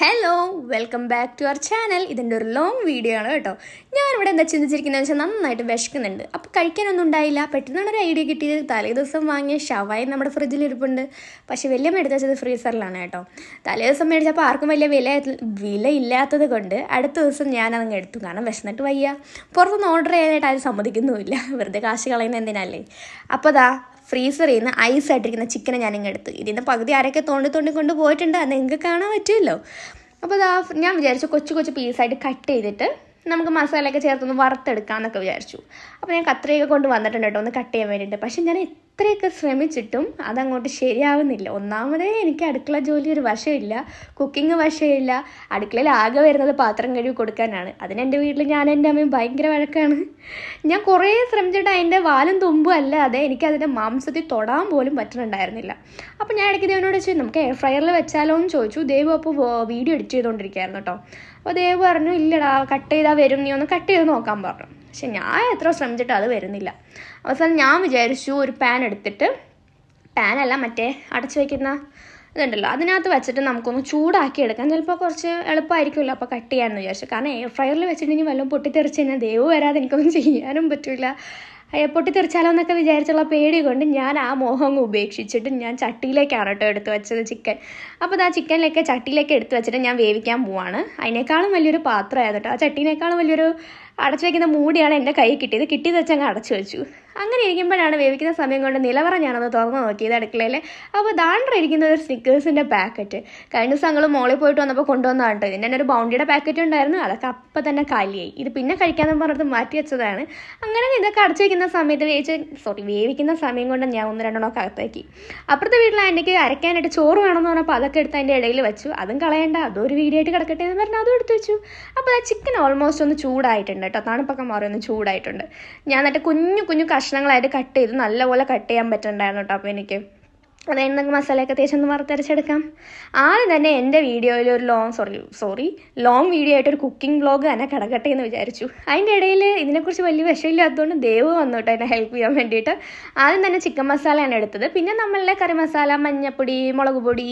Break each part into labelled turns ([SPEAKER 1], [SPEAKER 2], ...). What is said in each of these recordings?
[SPEAKER 1] Hello welcome back to our channel ഇതിന്റെ ഒരു long video ആണ് കേട്ടോ. ഞാനിവിടെ എന്താ ചിന്തിച്ചിരിക്കുന്നത് വെച്ചാൽ നന്നായിട്ട് വിശക്കുന്നുണ്ട്. അപ്പോൾ കഴിക്കാനൊന്നും ഉണ്ടായില്ല. പെട്ടെന്നാണ് ഒരു ഐഡിയ കിട്ടിയത് തലേ ദിവസം വാങ്ങിയ ഷവായി നമ്മുടെ ഫ്രിഡ്ജിൽ ഇരിപ്പുണ്ട്. പക്ഷേ വലിയ മേടിച്ച് വെച്ചത് ഫ്രീസറിലാണ് കേട്ടോ. തലേ ദിവസം മേടിച്ചപ്പോൾ ആർക്കും വലിയ വില വില ഇല്ലാത്തത് കൊണ്ട് അടുത്ത ദിവസം ഞാനതങ്ങ് എടുത്തു. കാരണം വിശന്നിട്ട് വയ്യ. പുറത്തുനിന്ന് ഓർഡർ ചെയ്യാനായിട്ട് ആരും സമ്മതിക്കുന്നുമില്ല. വെറുതെ കാശ് കളയുന്ന എന്തിനല്ലേ? അപ്പോൾ ദാ ഫ്രീസറിൽ നിന്ന് ഐസ് ആയിട്ടിരിക്കുന്ന ചിക്കനെ ഞാനിങ്ങ് എടുത്തു ഇതിന്റെ പകുതി ആരൊക്കെ തോണ്ടി തോണ്ടി കൊണ്ട് പോയിട്ടുണ്ട്. അത് നിങ്ങൾക്ക് കാണാൻ പറ്റുമല്ലോ. അപ്പോൾ അതാ ഞാൻ വിചാരിച്ചു കൊച്ചു കൊച്ചു പീസായിട്ട് കട്ട് ചെയ്തിട്ട് നമുക്ക് മസാലയൊക്കെ ചേർത്തൊന്ന് വറുത്തെടുക്കാമെന്നൊക്കെ വിചാരിച്ചു. അപ്പോൾ ഞാൻ കത്രിയൊക്കെ കൊണ്ട് വന്നിട്ടുണ്ട് കേട്ടോ ഒന്ന് കട്ട് ചെയ്യാൻ വേണ്ടിയിട്ട്. പക്ഷേ ഞാൻ എത്രയൊക്കെ ശ്രമിച്ചിട്ടും അതങ്ങോട്ട് ശരിയാവുന്നില്ല. ഒന്നാമതേ എനിക്ക് അടുക്കള ജോലി ഒരു വശമില്ല കുക്കിംഗ് വശമില്ല അടുക്കളയിൽ ആകെ വരുന്നത് പാത്രം കഴുകി കൊടുക്കാനാണ്. അതിന് എന്റെ വീട്ടിൽ ഞാൻ എന്റെ അമ്മയും ഭയങ്കര വഴക്കാണ്. ഞാൻ കുറേ ശ്രമിച്ചിട്ട് അതിന്റെ വാലും തുമ്പും അല്ലാതെ എനിക്ക് അതിന്റെ മാംസത്തിൽ തൊടാൻ പോലും പറ്റുന്നുണ്ടായിരുന്നില്ല. അപ്പം ഞാൻ ഇടയ്ക്ക് ദേവനോട് ചോദിച്ചു നമുക്ക് എയർ ഫ്രയറിൽ വെച്ചാലോ? എന്ന് ചോദിച്ചു. ദേവ് അപ്പോൾ വീഡിയോ എഡിറ്റ് ചെയ്തുകൊണ്ടിരിക്കുകയായിരുന്നു കേട്ടോ. അപ്പോൾ ദേവ് പറഞ്ഞു ഇല്ലടാ കട്ട് ചെയ്താൽ വരും നീ ഒന്ന് കട്ട് ചെയ്ത് നോക്കാൻ പറഞ്ഞു. പക്ഷെ ഞാൻ എത്ര ശ്രമിച്ചിട്ട് അത് വരുന്നില്ല. അവസാനം ഞാൻ വിചാരിച്ചു ഒരു പാൻ എടുത്തിട്ട് പാനല്ല മറ്റേ അടച്ചു വയ്ക്കുന്ന ഇതുണ്ടല്ലോ അതിനകത്ത് വെച്ചിട്ട് നമുക്കൊന്ന് ചൂടാക്കി എടുക്കാം. ചിലപ്പോൾ കുറച്ച് എളുപ്പമായിരിക്കുമല്ലോ അപ്പോൾ കട്ട് ചെയ്യാമെന്ന് വിചാരിച്ചു. കാരണം എയർ ഫ്രയറിൽ വെച്ചിട്ടുണ്ടെങ്കിൽ വല്ലതും പൊട്ടിത്തെറിച്ച് കഴിഞ്ഞാൽ ദൈവം വരാതെ എനിക്കൊന്നും ചെയ്യാനും പറ്റില്ല പൊട്ടിത്തെറിച്ചാലോ എന്നൊക്കെ വിചാരിച്ചുള്ള പേടി കൊണ്ട് ഞാൻ ആ മോഹം ഉപേക്ഷിച്ചിട്ട് ഞാൻ ചട്ടിയിലേക്കാണ് കേട്ടോ എടുത്ത് വെച്ചത് ചിക്കൻ. അപ്പോൾ ആ ചിക്കനിലൊക്കെ ചട്ടിയിലേക്ക് എടുത്തു വെച്ചിട്ട് ഞാൻ വേവിക്കാൻ പോവാണ്. അതിനേക്കാളും വലിയൊരു പാത്രമായിരുന്നു കേട്ടോ. ആ ചട്ടീനേക്കാളും വലിയൊരു അടച്ചു വയ്ക്കുന്ന മൂടിയാണ് എന്റെ കൈ കിട്ടിയത്. കിട്ടിയത് വെച്ച് അങ്ങ് അടച്ചു വെച്ചു. അങ്ങനെ ഇരിക്കുമ്പോഴാണ് വേവിക്കുന്ന സമയം കൊണ്ട് നിലവറ ഞാനൊന്ന് തുറന്നു നോക്കിയത് അടുക്കളയിൽ അപ്പോൾ ദാണ്ടർ ഇരിക്കുന്ന ഒരു സ്നിക്കേഴ്സിന്റെ പാക്കറ്റ്. കഴിഞ്ഞ ദിവസം ഞങ്ങൾ മോളിൽ പോയിട്ട് വന്നപ്പോൾ കൊണ്ടുവന്നതാണ് കേട്ടോ ഇതിന്റെ തന്നെ ഒരു ബൗണ്ടിയുടെ പാക്കറ്റ് ഉണ്ടായിരുന്നു. അതൊക്കെ അപ്പം തന്നെ കാലിയായി. ഇത് പിന്നെ കഴിക്കാമെന്ന് പറഞ്ഞിട്ട് മാറ്റി വെച്ചതാണ്. അങ്ങനെ ഇതൊക്കെ അടച്ചു വയ്ക്കുന്ന സമയത്ത് വേവിച്ച് സോറി വേവിക്കുന്ന സമയം കൊണ്ട് ഞാൻ ഒന്ന് രണ്ടെണ്ണമൊക്കെ അകത്താക്കി. അപ്പുറത്തെ വീട്ടിൽ എനിക്ക് അരയ്ക്കാനായിട്ട് ചോറ് വേണമെന്ന് പറഞ്ഞപ്പോൾ അതൊക്കെ എടുത്ത് അതിന്റെ ഇടയിൽ വെച്ചു. അതും കളയണ്ട. അതും ഒരു വീഡിയോ ആയിട്ട് കിടക്കട്ടെ എന്ന് പറഞ്ഞാൽ അതും എടുത്ത് വെച്ചു. അപ്പോൾ ആ ചിക്കൻ ഓൾമോസ്റ്റ് ഒന്ന് ചൂടായിട്ടുണ്ട് കേട്ടോ തണുപ്പൊക്കെ മാറി ഒന്ന് ചൂടായിട്ടുണ്ട്. ഞാൻ എന്നിട്ട് കുഞ്ഞു കുഞ്ഞു കഷ്ണങ്ങളായിട്ട് കട്ട് ചെയ്ത് നല്ലപോലെ കട്ട് ചെയ്യാൻ പറ്റുന്നുണ്ടായിരുന്നു കേട്ടോ അപ്പോൾ എനിക്ക്. അതായത് നമുക്ക് മസാലയൊക്കെ തേച്ചൊന്ന് വറുത്തരച്ചെടുക്കാം. ആദ്യം തന്നെ എന്റെ വീഡിയോയിൽ ഒരു long sorry sorry long video ആയിട്ട് ഒരു കുക്കിംഗ് വ്ളോഗ് തന്നെ കിടക്കട്ടെ എന്ന് വിചാരിച്ചു. അതിന്റെ ഇടയിൽ ഇതിനെക്കുറിച്ച് വലിയ വിഷമില്ലാത്തതുകൊണ്ട് ദേവ് വന്നു കേട്ടോ എന്നെ ഹെൽപ്പ് ചെയ്യാൻ വേണ്ടിയിട്ട്. ആദ്യം തന്നെ ചിക്കൻ മസാലയാണ് എടുത്തത്. പിന്നെ നമ്മളുടെ കറി മസാല മഞ്ഞപ്പൊടി മുളക് പൊടി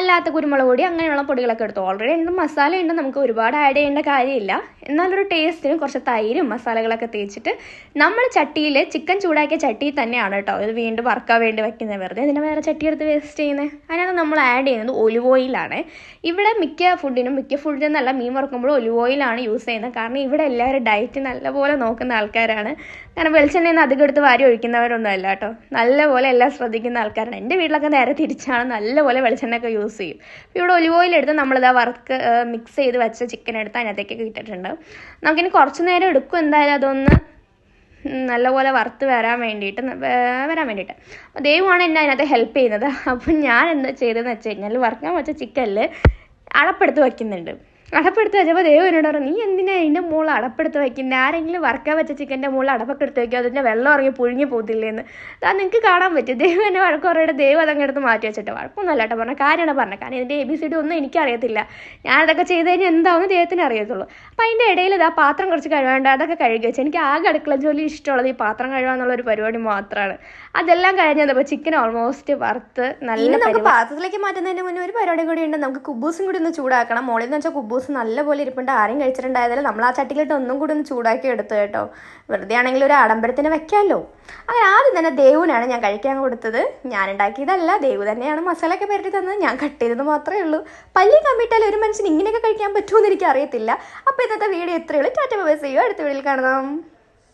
[SPEAKER 1] അല്ലാത്ത കുരുമുളക് പൊടി അങ്ങനെയുള്ള പൊടികളൊക്കെ എടുത്തു. ഓൾറെഡി ഉണ്ട് മസാല ഉണ്ട് നമുക്ക് ഒരുപാട് ആഡ് ചെയ്യേണ്ട കാര്യമില്ല. എന്നാലൊരു ടേസ്റ്റിന് കുറച്ച് തൈരും മസാലകളൊക്കെ തേച്ചിട്ട് നമ്മൾ ചട്ടിയിൽ ചിക്കൻ ചൂടാക്കിയ ചട്ടിയിൽ തന്നെയാണ് കേട്ടോ. ഇത് വീണ്ടും വറുക്കാൻ വേണ്ടി വയ്ക്കുന്നത് വെറുതെ ഇതിനെ വേറെ ചട്ടി എടുത്ത് വേസ്റ്റ് ചെയ്യുന്നത് അതിനകത്ത് നമ്മൾ ആഡ് ചെയ്യുന്നത് ഒലിവ് ഓയിലാണ് ഇവിടെ മിക്ക ഫുഡിനും മിക്ക ഫുഡിനും നല്ല മീൻ വറുക്കുമ്പോൾ ഒലിവ് ഓയിലാണ് യൂസ് ചെയ്യുന്നത്. കാരണം ഇവിടെ എല്ലാവരും ഡയറ്റ് നല്ലപോലെ നോക്കുന്ന ആൾക്കാരാണ്. കാരണം വെളിച്ചെണ്ണയിൽ നിന്ന് അധികം എടുത്ത് വാരി ഒഴിക്കുന്നവരൊന്നും അല്ല കേട്ടോ. നല്ലപോലെ എല്ലാം ശ്രദ്ധിക്കുന്ന ആൾക്കാരാണ്. എന്റെ വീട്ടിലൊക്കെ നേരെ തിരിച്ചാണ് നല്ലപോലെ വെളിച്ചെണ്ണയൊക്കെ യൂസ് ചെയ്യും. ഇവിടെ ഒലിവ് ഓയിൽ എടുത്ത് നമ്മളിതാ വർക്ക് മിക്സ് ചെയ്ത് വെച്ച ചിക്കൻ എടുത്ത് അതിനകത്തേക്ക് ഇട്ടിട്ടുണ്ട്. നമുക്കിനി കുറച്ച് നേരം എടുക്കും എന്തായാലും അതൊന്ന് നല്ലപോലെ വറുത്ത് വരാൻ വേണ്ടിയിട്ട് വരാൻ വേണ്ടിയിട്ട്. അപ്പോൾ ദൈവമാണ് എന്നെ അതിനകത്ത് ഹെൽപ്പ് ചെയ്യുന്നത്. അപ്പം ഞാൻ എന്താ ചെയ്തതെന്ന് വെച്ച് കഴിഞ്ഞാൽ വറുക്കാൻ വെച്ച ചിക്കനിൽ അളപ്പെടുത്ത് വയ്ക്കുന്നുണ്ട് അടപ്പെടുത്ത് വെച്ചപ്പോൾ ദൈവം എന്നോട് പറഞ്ഞു നീ എന്തിനാ അതിന്റെ മുകളിൽ അടപ്പെടുത്ത് വയ്ക്കുന്നത് ആരെങ്കിലും വറക്കാൻ വെച്ച ചിക്കന്റെ മുകളിൽ അടപ്പൊക്കെ എടുത്ത് വയ്ക്കുക അതിന്റെ വെള്ളം ഇറങ്ങി പുഴുങ്ങി പോകത്തില്ലേന്ന്. അത് നിങ്ങൾക്ക് കാണാൻ പറ്റും. ദൈവം എന്നെ വഴക്ക് പറയുടെ ദൈവം അതങ്ങ് എടുത്ത് മാറ്റി വെച്ചിട്ട് വഴക്കൊന്നുമല്ല കേട്ടോ പറഞ്ഞ കാര്യമാണ് പറഞ്ഞത്? കാരണം ഇതിന്റെ എ ബി സി ഡി ഒന്നും എനിക്കറിയത്തില്ല. ഞാനതൊക്കെ ചെയ്ത് കഴിഞ്ഞാൽ എന്താണെന്ന് ദൈവത്തിന് അറിയത്തുള്ളൂ. അപ്പം അതിന്റെ ഇടയിൽ ഇത് ആ പാത്രം കുറച്ച് കഴുകാണ്ട് അതൊക്കെ കഴുകി വെച്ചാൽ എനിക്ക് ആകെ അടുക്കള ജോലി ഇഷ്ടമുള്ളത് ഈ പാത്രം കഴുകുക എന്നുള്ള ഒരു പരിപാടി മാത്രമാണ് അതെല്ലാം കഴിഞ്ഞപ്പോൾ ചിക്കൻ ഓൾമോസ്റ്റ് വറുത്ത് നല്ല പാത്രത്തിലേക്ക് മാറ്റുന്നതിന് മുന്നേ ഒരു പരിപാടി കൂടി ഉണ്ട്. നമുക്ക് കുബൂസും കൂടി ഒന്ന് ചൂടാക്കണം. മോളിൽ നിന്ന് വെച്ചാൽ കുബൂസ് നല്ലപോലെ ഇരിപ്പുണ്ട്. ആരും കഴിച്ചിട്ടുണ്ടായതിൽ നമ്മൾ ആ ചട്ടിയിലിട്ട് ഒന്നും കൂടി ഒന്ന് ചൂടാക്കി എടുത്തു കേട്ടോ. വെറുതെ ആണെങ്കിൽ ഒരു ആഡംബരത്തിന് വെക്കാമല്ലോ അങ്ങനെ ആദ്യം തന്നെ ദേവുവിനാണ് ഞാൻ കഴിക്കാൻ കൊടുത്തത്. ഞാൻ ഉണ്ടാക്കിയതല്ല. ദേവു തന്നെയാണ് മസാലയൊക്കെ പരട്ടി തന്നത്. ഞാൻ കട്ട് ചെയ്തത് മാത്രമേ ഉള്ളൂ. പല്ലി കമ്പിട്ടാൽ ഒരു മനുഷ്യന് ഇങ്ങനെയൊക്കെ കഴിക്കാൻ പറ്റുമെന്ന് എനിക്ക് അറിയത്തില്ല അപ്പോൾ ഇന്നത്തെ വീഡിയോ ഇത്രയുള്ളൂ ടാറ്റ ബൈ ചെയ്യുക. അടുത്ത വീഡിയോയിൽ കാണാം.